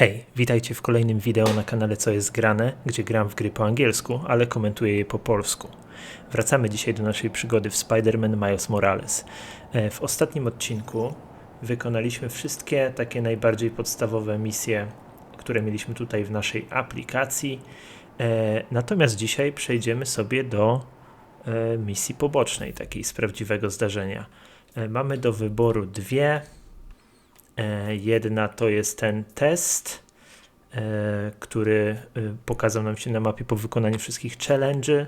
Hej, witajcie w kolejnym wideo na kanale Co jest grane, gdzie gram w gry po angielsku, ale komentuję je po polsku. Wracamy dzisiaj do naszej przygody w Spider-Man Miles Morales. E, W ostatnim odcinku wykonaliśmy wszystkie takie najbardziej podstawowe misje, które mieliśmy tutaj w naszej aplikacji. E, Natomiast dzisiaj przejdziemy sobie do e, misji pobocznej, takiej z prawdziwego zdarzenia. Mamy do wyboru dwie. E, Jedna to jest ten test, e, który e, pokazał nam się na mapie po wykonaniu wszystkich challenge'y.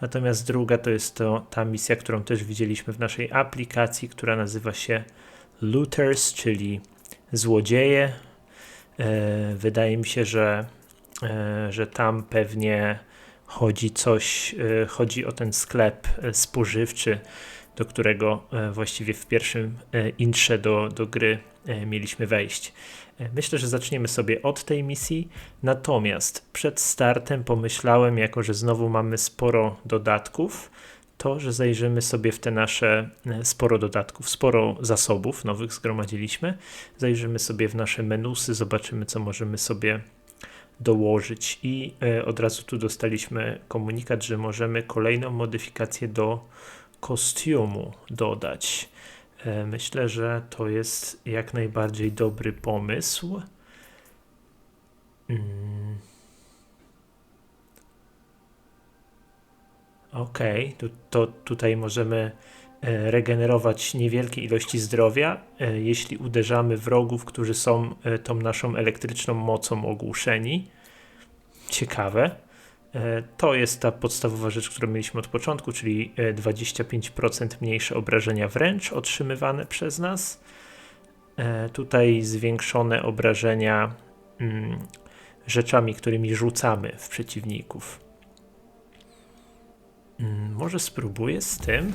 Natomiast druga to jest to ta misja, którą też widzieliśmy w naszej aplikacji, która nazywa się Looters, czyli złodzieje. Wydaje mi się, że, że tam pewnie chodzi coś, e, chodzi o ten sklep e, spożywczy, do którego e, właściwie w pierwszym intrze do, do gry mieliśmy wejść. Myślę, że zaczniemy sobie od tej misji, natomiast przed startem pomyślałem, jako że znowu mamy sporo dodatków, to, że zajrzymy sobie w te nasze sporo dodatków, sporo zasobów nowych zgromadziliśmy. Zajrzymy sobie w nasze menusy, zobaczymy, co możemy sobie dołożyć. I e, od razu tu dostaliśmy komunikat, że możemy kolejną modyfikację do kostiumu dodać. E, Myślę, że to jest jak najbardziej dobry pomysł. Mm. Okej, tu, to tutaj możemy regenerować niewielkie ilości zdrowia, e, jeśli uderzamy wrogów, którzy są e, tą naszą elektryczną mocą ogłuszeni. Ciekawe. E, To jest ta podstawowa rzecz, którą mieliśmy od początku, czyli e, 25% mniejsze obrażenia wręcz otrzymywane przez nas. E, Tutaj zwiększone obrażenia mm, rzeczami, którymi rzucamy w przeciwników. Mm, Może spróbuję z tym.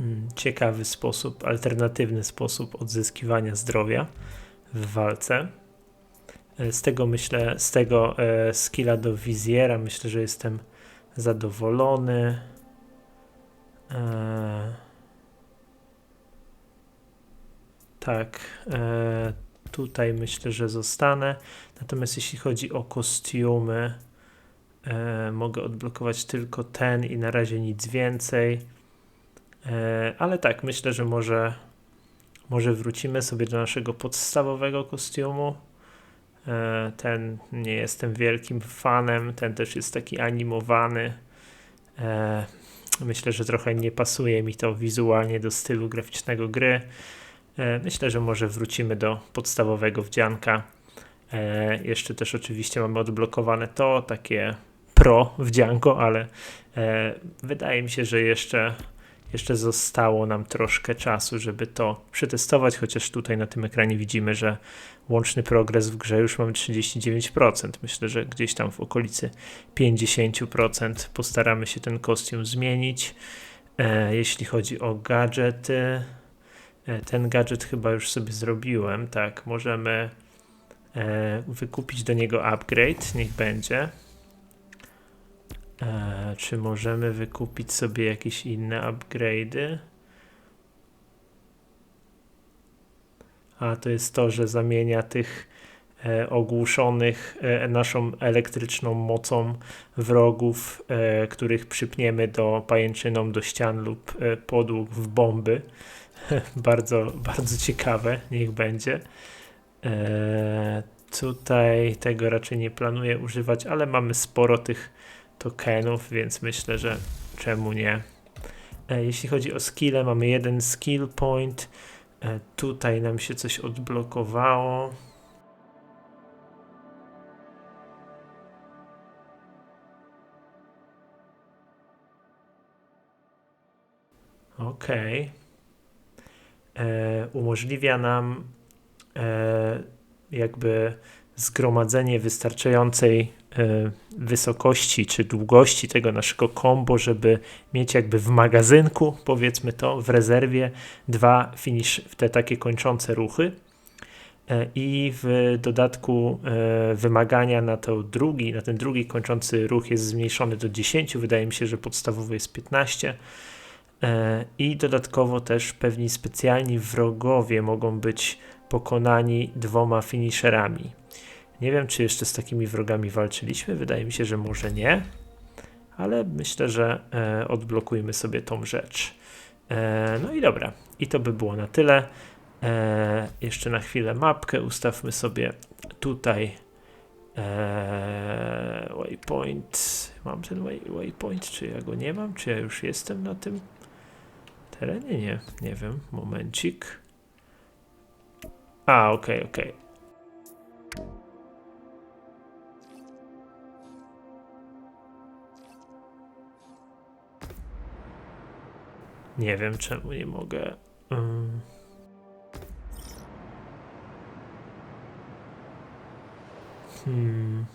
Mm, Ciekawy sposób, alternatywny sposób odzyskiwania zdrowia w walce. E, Z tego myślę, z tego e, skilla do wizjera myślę, że jestem zadowolony. E, tak, tutaj myślę, że zostanę. Natomiast jeśli chodzi o kostiumy, mogę odblokować tylko ten i na razie nic więcej. E, ale tak, myślę, że może, może wrócimy sobie do naszego podstawowego kostiumu. E, Ten nie jestem wielkim fanem, ten też jest taki animowany. E, Myślę, że trochę nie pasuje mi to wizualnie do stylu graficznego gry. Myślę, że może wrócimy do podstawowego wdzianka. Jeszcze też oczywiście mamy odblokowane to, takie pro wdzianko, ale wydaje mi się, że jeszcze jeszcze zostało nam troszkę czasu, żeby to przetestować, chociaż tutaj na tym ekranie widzimy, że łączny progres w grze już mamy 39%. Myślę, że gdzieś tam w okolicy 50% postaramy się ten kostium zmienić. E, jeśli chodzi o gadżety, e, ten gadżet chyba już sobie zrobiłem. Tak, możemy e, wykupić do niego upgrade, niech będzie. E, czy możemy wykupić sobie jakieś inne upgrade'y? A to jest to, że zamienia tych e, ogłuszonych e, naszą elektryczną mocą wrogów, e, których przypniemy do pajęczyną do ścian lub e, podłóg w bomby. bardzo, bardzo ciekawe, niech będzie. E, tutaj tego raczej nie planuję używać, ale mamy sporo tych tokenów, więc myślę, że czemu nie. E, Jeśli chodzi o skille, mamy jeden skill point. E, Tutaj nam się coś odblokowało. Okej. E, Umożliwia nam jakby zgromadzenie wystarczającej e, wysokości czy długości tego naszego combo, żeby mieć jakby w magazynku, powiedzmy to, w rezerwie dwa finish, te takie kończące ruchy. E, I w dodatku e, wymagania na, to drugi, na ten drugi kończący ruch jest zmniejszony do 10. Wydaje mi się, że podstawowy jest 15. E, I dodatkowo też pewni specjalni wrogowie mogą być pokonani dwoma finisherami. Nie wiem, czy jeszcze z takimi wrogami walczyliśmy. Wydaje mi się, że może nie, ale myślę, że e, odblokujmy sobie tą rzecz. E, no i dobra, i to by było na tyle. E, jeszcze na chwilę mapkę ustawmy sobie tutaj. E, waypoint. Mam ten way, waypoint, czy ja go nie mam? Czy ja już jestem na tym terenie? Nie, nie wiem. Momencik. A, okej, okej. Nie wiem, czemu nie mogę. ym. Hmm.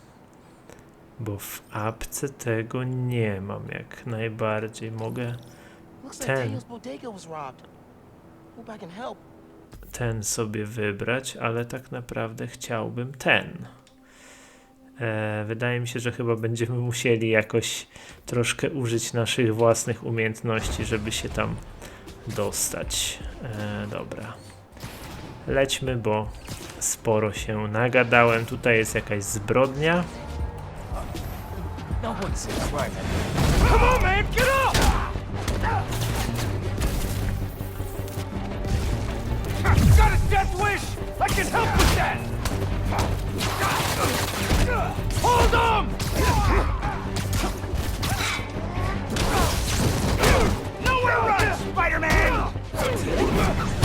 Bo w apce tego nie mam jak najbardziej. Mogę Ten. Ten sobie wybrać, ale tak naprawdę chciałbym ten. E, wydaje mi się, że chyba będziemy musieli jakoś troszkę użyć naszych własnych umiejętności, żeby się tam dostać. E, dobra. Lećmy, bo sporo się nagadałem. Tutaj jest jakaś zbrodnia. Got a death wish? I can help with that! Hold on! Spider-Man!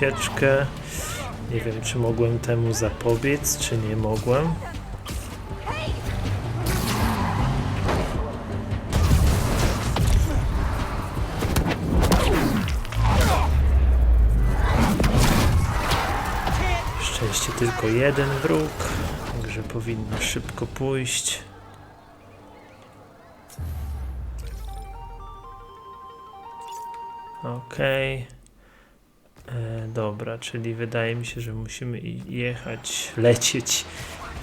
Ucieczkę. Nie wiem, czy mogłem temu zapobiec, czy nie mogłem. Szczęście tylko jeden wróg, także powinno szybko pójść. Okej. E, dobra, czyli wydaje mi się, że musimy jechać, lecieć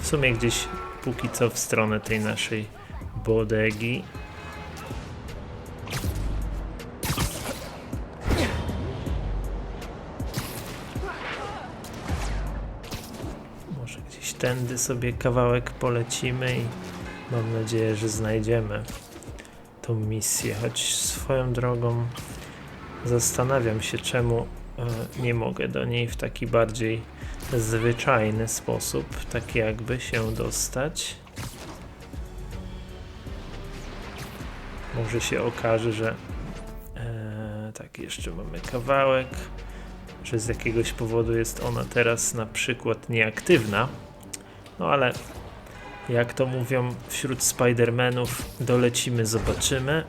w sumie gdzieś póki co w stronę tej naszej bodegi. Może gdzieś tędy sobie kawałek polecimy i mam nadzieję, że znajdziemy tą misję, choć swoją drogą Zastanawiam się, czemu nie mogę do niej w taki bardziej zwyczajny sposób, tak jakby się dostać. Może się okaże, że e, tak, jeszcze mamy kawałek, że z jakiegoś powodu jest ona teraz na przykład nieaktywna. No ale jak to mówią wśród Spider-Manów, dolecimy, zobaczymy.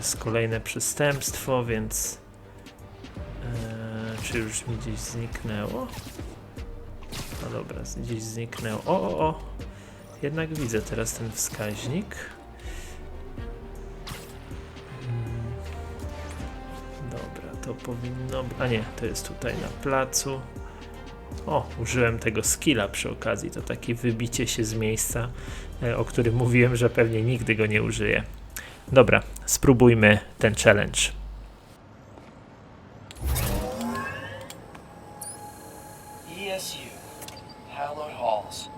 Jest kolejne przestępstwo, więc eee, czy już mi gdzieś zniknęło? No dobra, gdzieś zniknęło. O, o, o! Jednak widzę teraz ten wskaźnik. Mm, Dobra, to powinno. A nie, to jest tutaj na placu. O, użyłem tego skilla przy okazji. To takie wybicie się z miejsca, e, o którym mówiłem, że pewnie nigdy go nie użyję. Dobra, spróbujmy ten challenge. ESU, Hallowed Halls.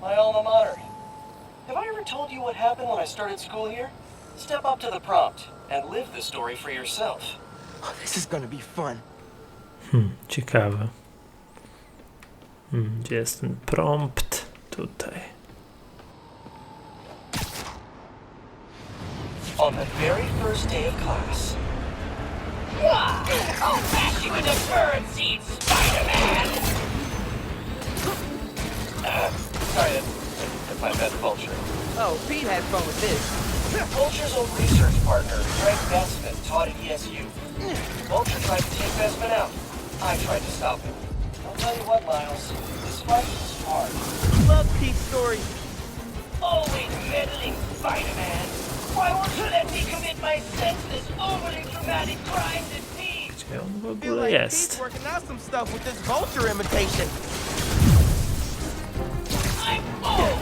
My alma mater. Have I ever told you what happened when I started school here? Step up to the prompt and live the story for yourself. Oh, this is gonna be fun. Hmm, ciekawe. Hmm, gdzie jest ten prompt? Tutaj. On the very first day of class. I'll bash you into bird seed, Spider-Man! Ah, sorry, that, that's my pet vulture. Oh, Pete had fun with this. Vulture's old research partner, Greg Bestman, taught at ESU. Vulture tried to take Bestman out. I tried to stop him. I'll tell you what, Miles, this fight was hard. Love Pete's story. Always meddling, Spider-Man! Why won't you let me commit my senseless, overly dramatic crimes in peace? Gdzie on w ogóle jest? Working out some stuff with this vulture imitation. I'm old!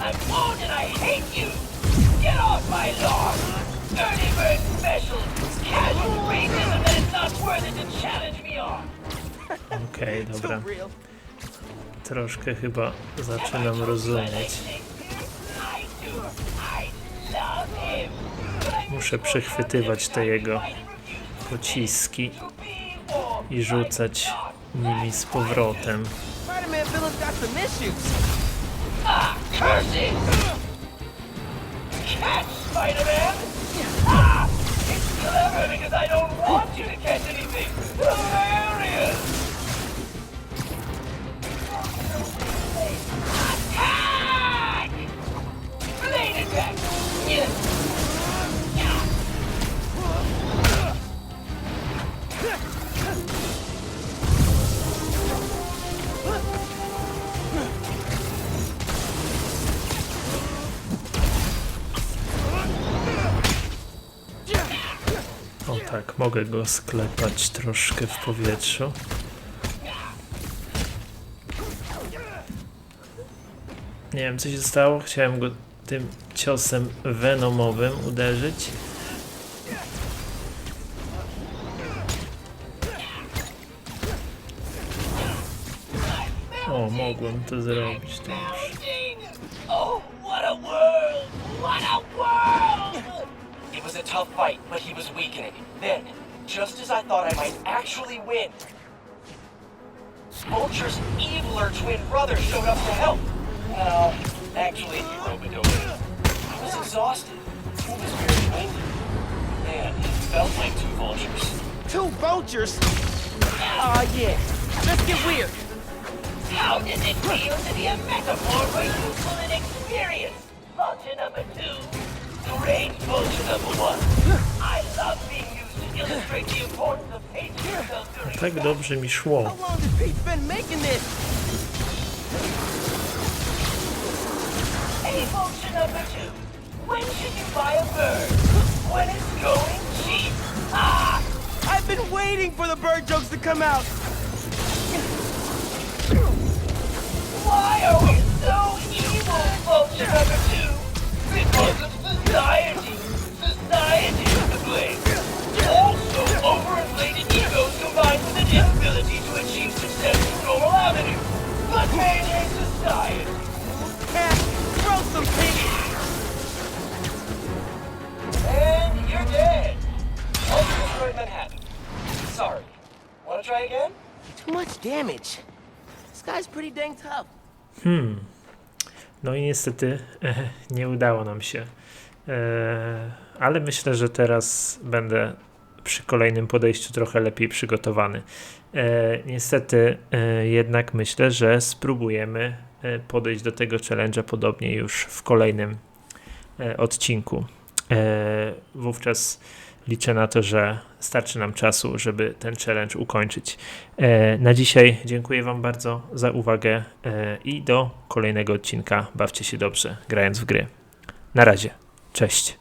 I'm old and I hate you! Get off my lawn! Early bird special! Casual racism that is not worth it to challenge me on! Okej, Too dobra. Troszkę chyba zaczynam rozumieć. Muszę przechwytywać te jego pociski i rzucać nimi z powrotem. Spider-Man! Ah! It's clever because I don't want you to catch anything! Mogę go sklepać troszkę w powietrzu. Nie wiem, co się stało. Chciałem go tym ciosem venomowym uderzyć. O, mogłem to zrobić. To już. Tough fight, but he was weakening. Then, just as I thought I might actually win, Vulture's eviler twin brother showed up to help. No, actually, he rope over. I was exhausted. He was very winded. Man, it felt like two vultures. Two vultures. Aw, yeah. Let's get weird. How does it feel to be a metaphor for youthful inexperience? Vulture number two. Great vulture number one. I love being used to illustrate the importance of pacing yourself during Tak dobrze mi szło. How long has Pete been making this? Hey, vulture number two. When should you buy a bird? When it's going cheap. Ah! I've been waiting for the bird jokes to come out. Why are we so evil, vulture number two? Because of society. Society is to blame. Also, overinflated egos combined with an inability to achieve success through normal avenues. But mainly society. Cat, throw some Pete. And you're dead. Vulture destroyed Manhattan. Sorry. Want to try again? Too much damage. This guy's pretty dang tough. Hmm. No i niestety nie udało nam się. E, ale myślę, że teraz będę przy kolejnym podejściu trochę lepiej przygotowany. E, niestety e, jednak myślę, że spróbujemy podejść do tego challenge'a podobnie już w kolejnym odcinku. Wówczas liczę na to, że starczy nam czasu, żeby ten challenge ukończyć. Na dzisiaj dziękuję Wam bardzo za uwagę i do kolejnego odcinka. Bawcie się dobrze, grając w gry. Na razie, cześć.